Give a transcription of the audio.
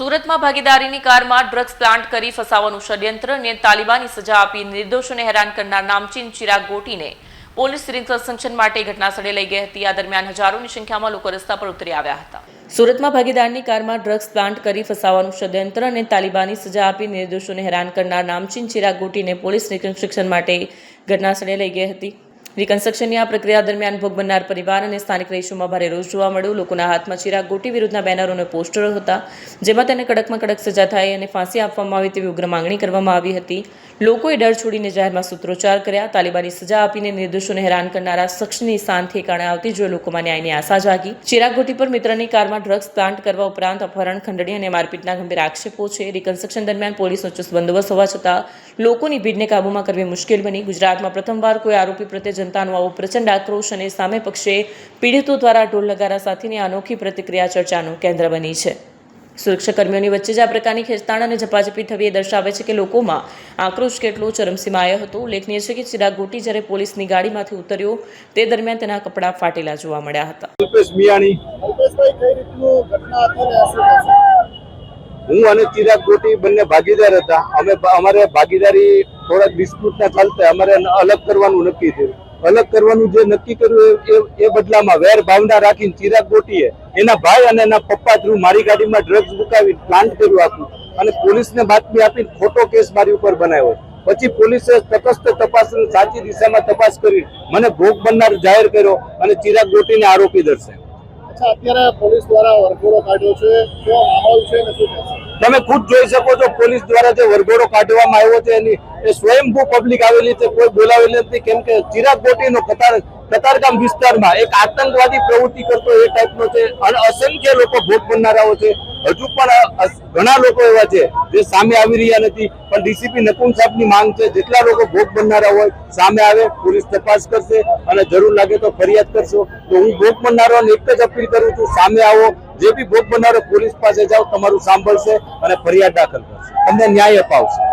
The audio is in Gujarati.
સુરતમાં ભાગીદારીની કારમાં ડ્રગ્સ પ્લાન્ટ કરી ફસાવાનું ષડયંત્ર અને તાલિબાની સજા આપી નિર્દોષોને હેરાન કરનાર નામચીન ચિરાગ ગોટીને પોલીસ રિકન્સ્ટ્રક્શન માટે ઘટનાસ્થળે લઈ ગઈ હતી. આ દરમિયાન હજારોની સંખ્યામાં લોકો રસ્તા પર ઉતરી આવ્યા હતા. સુરતમાં ભાગીદારની કારમાં ડ્રગ્સ પ્લાન્ટ કરી ફસાવાનું ષડયંત્ર અને તાલિબાની સજા આપી નિર્દોષોને હેરાન કરનાર નામચીન ચિરાગ ગોટીને પોલીસ રિકન્સ્ટ્રક્શન માટે ઘટનાસ્થળે લઈ ગઈ હતી. રિકન્સ્ટ્રક્શનની આ પ્રક્રિયા દરમિયાન ભોગ બનનાર પરિવાર અને સ્થાનિક રહીશોમાં ભારે રોષ જોવા મળ્યો. લોકોના હાથમાં ચિરાગ ગોટી વિરુદ્ધના બેનરો અને પોસ્ટરો હતા, જેમાં તેને કડકમાં કડક સજા થાય અને ફાંસી આપવામાં આવે તેવી ઉગ્ર માંગણી કરવામાં આવી હતી. લોકોએ ડર છોડીને જાહેરમાં સૂત્રોચ્ચાર કર્યા. તાલિબાની સજા આપીને નિર્દોષોને હેરાન કરનારા શખ્સની શાન ઠેકાણે આવતી જો લોકોમાં ન્યાયની આશા જાગી. ચિરાગ ગોટી પર મિત્રની કારમાં ડ્રગ્સ પ્લાન્ટ કરવા ઉપરાંત અપહરણ, ખંડણી અને મારપીટના ગંભીર આક્ષેપો છે. રિકન્સ્ટ્રક્શન દરમિયાન પોલીસનો ચુસ્ત બંદોબસ્ત હોવા છતાં લોકોની ભીડને કાબૂમાં કરવી મુશ્કેલ બની. ગુજરાતમાં પ્રથમવાર કોઈ આરોપી પ્રત્યે જનતાનો આવો પ્રચંડ આક્રોશ અને સામે પક્ષે પીડિતો દ્વારા ઢોલ નગારા સાથેની અનોખી પ્રતિક્રિયા ચર્ચાનું કેન્દ્ર બની છે. સુરક્ષાકર્મીઓની વચ્ચે જ આ પ્રકારની ખેંચતાણ અને ઝપાઝપી થવી એ દર્શાવે છે કે લોકોમાં આક્રોશ કેટલો ચરમસીમાએ હતો. ઉલ્લેખનીય છે કે ચિરાગ ગોટી જ્યારે પોલીસની ગાડીમાંથી ઉતર્યો તે દરમિયાન તેના કપડાં ફાટેલા જોવા મળ્યા હતા? હું અને ચિરાગ ગોટી બંને ભાગીદાર હતા. અમે અમારે ભાગીદારી થોડાક ડિસ્પ્યુટના ચાલતા અમારે અલગ કરવાનું નક્કી થયું અલગ કરવાનું જે નક્કી કર્યું એ- બદલામાં વેર ભાવના રાખીને ચિરાગ ગોટીએ એના ભાઈ અને એના પપ્પા થ્રુ મારી ગાડીમાં ડ્રગ્સ મુકાવી પ્લાન્ટ કર્યું આખું. અને પોલીસને બાતમી આપીને ખોટો કેસ મારી ઉપર બનાવ્યો. પછી પોલીસે તટસ્થ તપાસ સાચી દિશામાં તપાસ કરી, મને ભોગ બનનાર જાહેર કર્યો અને ચિરાગ ગોટીને આરોપી દર્શાવ્યો. અત્યારે પોલીસ દ્વારા વરઘોડો કાઢ્યો છે. કેવો માહોલ છે ને શું તમે ખુદ જોઈ શકો છો, પોલીસ દ્વારા જે વરઘોડો કાઢવામાં આવ્યો છે, એની એ સ્વયંભૂ પબ્લિક આવેલી છે, કોઈ બોલાવેલી નથી, કેમ કે ચિરાગ ગોટીનો કતાર કતારગામ વિસ્તારમાં એક આતંકવાદી પ્રવૃત્તિ કરતો એ ટાઈપનો છે. અને અસંખ્ય લોકો ભોગ બનનારાઓ છે. હજુ પણ ઘણા લોકો એવા છે, જે સામે આવી રહ્યા નથી. પણ ડીસીપી નકુમ સાહેબની માંગ છે, જેટલા લોકો ભોગ બનનારા હોય, સામે આવે, પોલીસ તપાસ કરશે અને જરૂર લાગે તો ફરિયાદ કરશો. તો હું ભોગ બનનારાઓને એક જ અપીલ કરું છું, સામે આવો જે બી ભોગ બનનારો પોલીસ પાસે જાઓ, તમારું સાંભળશે અને ફરિયાદ દાખલ કરશે. તમને ન્યાય અપાવશે.